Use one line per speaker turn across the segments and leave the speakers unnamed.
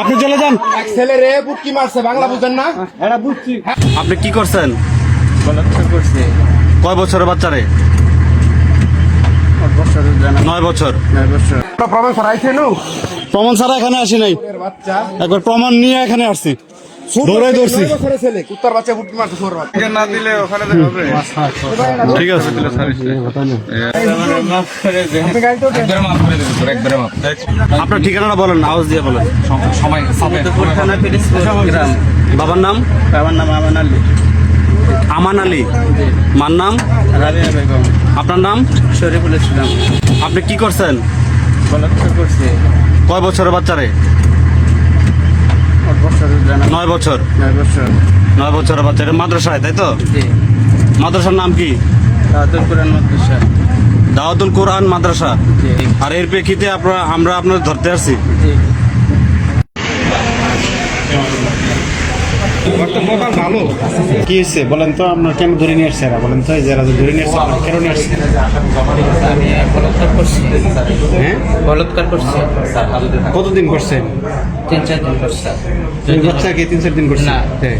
আপনি চলে যান।
ছেলে রে বুটকি মারছে বাংলা বুঝেন না এটা বুঝছি
আপনি কি করছেন?
করছে
কয় বছরের বাচ্চারে নয় বছর।
প্রমাণ
ছাড়া এখানে আসি নাই। একবার প্রমাণ নিয়ে এখানে আসছি। দৌড়াই দৌড়ছি
কুত্তার বাচ্চা
না দিলে ওখানে হবে।
ঠিক আছে। আপনার ঠিকানাটা বলেন আওয়াজ দিয়ে বলেন।
গ্রাম।
বাবার নাম?
বাবার নাম আমান আলী।
আমান আলী। মার নাম?
রাবিয়া বেগম।
আপনার নাম?
শরীফুল ইসলাম।
আপনি কি করছেন? কয় বছরের বাচ্চারে নয় বছর?
নয় বছর।
নয় বছরের বাচ্চা এটা মাদ্রাসায় তাই তো? মাদ্রাসার নাম কি?
তাহাদুল কোরআন মাদ্রাসা।
দাওয়াতুল কোরআন মাদ্রাসা। আর এর প্রেক্ষিতে আপনারা আমরা আপনার ধরতে আসছি।
ভালো।
কি হয়েছে? বলেন তো আপনার কেন ধরে নিয়ে আসছে এরা? বলেন তো এই যে এরা ধরে নিয়ে আসছে আপনারা কেন নিয়ে আসছে
আমি বলাৎকার করছি।
হ্যাঁ?
বলাৎকার করছি।
কতদিন করছেন
তিন চার দিন করছি।
ওই বাচ্চাকে তিন চার দিন করছেন
না।
হ্যাঁ।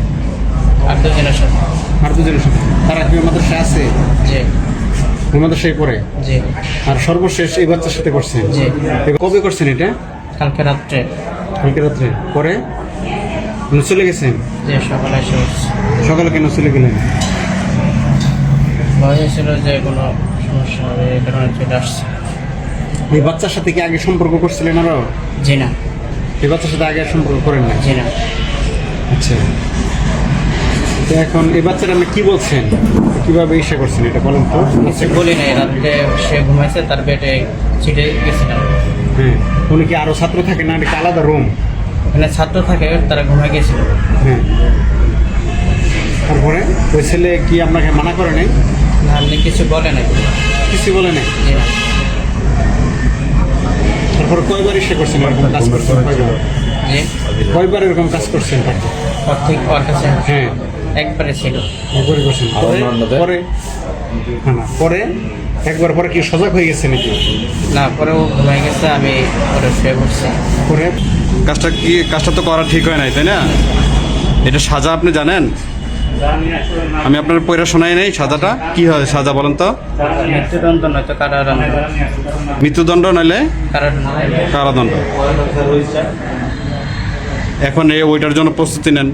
আর দুজনের সাথে।
আর দুজনের সাথে? তারা কি ওই মাদ্রাসায় আছে?
জি।
মাদ্রাসায় পড়ে?
জি।
আর সর্বশেষ এই বাচ্চার সাথে করছেন?
জি।
কবে করছেন এটা?
কালকে রাত্রে।
কালকে রাত্রে? পরে? আপনি চলে গেছেন
সকালে
সকালে কেন চলে গেলেন?
ভয় হয়েছিল যে কোনো সমস্যা হবে এই কারণে চলে আসছে।
এই বাচ্চার সাথে কি আগে সম্পর্ক করছিলেন আরও?
জি না।
এই বাচ্চার সাথে আগে সম্পর্ক করেন না
জি না।
আচ্ছা। তো এখন এই বাচ্চাটা আপনি কি বলছেন? কীভাবে ইসা করছেন এটা বলেন তো?
কিছু বলি নাই রাত্রে সে ঘুমাইছে তার বেডে ছিটে গেছিলাম।
হ্যাঁ। উনি কি আরও ছাত্র থাকে না? এটা আলাদা রুম
ওখানে ছাত্র থাকে তারা ঘুমাই গেছিল।
হ্যাঁ। তারপরে ওই ছেলে কি আপনাকে মানা করে নাই?
না, আপনি কিছু বলে নাই।
কিছু বলে নাই? তারপর কয়বার ইসে করছেন এরকম কাজ করছেন কয়বার? এরকম কাজ করছেন তাকে
ওর ওর কাছে
হ্যাঁ।
একবারে ছিল।
একবারই করছেন পরে পরে হ্যাঁ না পরে একবার পরে কি সজাগ হয়ে গেছে নাকি?
না পরে ও ঘুমাই গেছে আমি পরে শুয়ে পড়ছি।
পরে কাজটা কি কাজটা তো করা ঠিক হয় নাই তাই না? এটা সাজা আপনি জানেন? আমি আপনার পয়রা শোনাই নাই সাজাটা। কি হয় সাজা বলেন তো?
মৃত্যুদণ্ড নাইলে কারাদণ্ড।
মৃত্যুদণ্ড নইলে?
কারাদণ্ড
কারাদণ্ড। এখন এই ওইটার জন্য প্রস্তুতি নেন।